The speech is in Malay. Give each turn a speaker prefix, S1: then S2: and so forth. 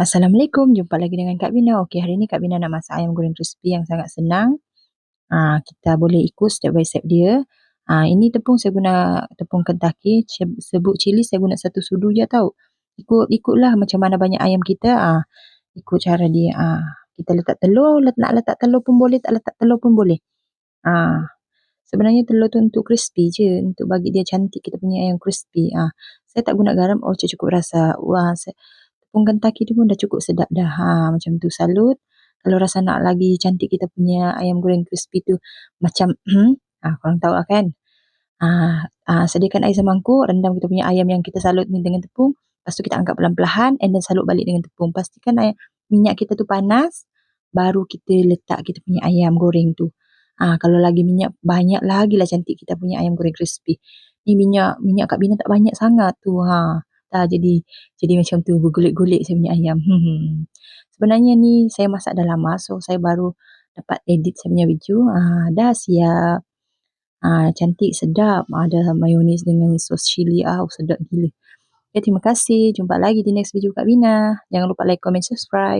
S1: Assalamualaikum, jumpa lagi dengan Kak Bina. Okey, hari ni Kak Bina nak masak ayam goreng crispy yang sangat senang. Ah, kita boleh ikut step by step dia. Ah, ini tepung saya guna tepung Kentucky, sebut cili saya guna satu sudu je tau. Ikut ikutlah macam mana banyak ayam kita. Ah, ikut cara dia. Ah, kita letak telur, let, nak letak telur pun boleh, tak letak telur pun boleh. Ah, sebenarnya telur tu untuk crispy je, untuk bagi dia cantik kita punya ayam crispy. Ah, saya tak guna garam, oh cukup rasa. Wah, saya, tepung Kentucky tu pun dah cukup sedap dah. Ha, macam tu salut. Kalau rasa nak lagi cantik kita punya ayam goreng crispy tu macam ha, korang tahu lah kan. Ha, ha, sediakan air semangkuk, rendam kita punya ayam yang kita salut ni dengan tepung. Lepas tu kita angkat pelan-pelan and then salut balik dengan tepung. Pastikan ayam, minyak kita tu panas, baru kita letak kita punya ayam goreng tu. Ha, kalau lagi minyak banyak lagi lah cantik kita punya ayam goreng crispy. Ni minyak minyak Kak Bina tak banyak sangat tu. Ha tak jadi jadi macam tu bergulik-gulik saya punya ayam. Hmm. Sebenarnya ni saya masak dah lama so saya baru dapat edit saya punya video. Ah dah siap. Ah cantik sedap. Ada mayonis dengan sos cili. Ah sedap gila. Ya, terima kasih. Jumpa lagi di next video Kak Bina. Jangan lupa like, comment, subscribe.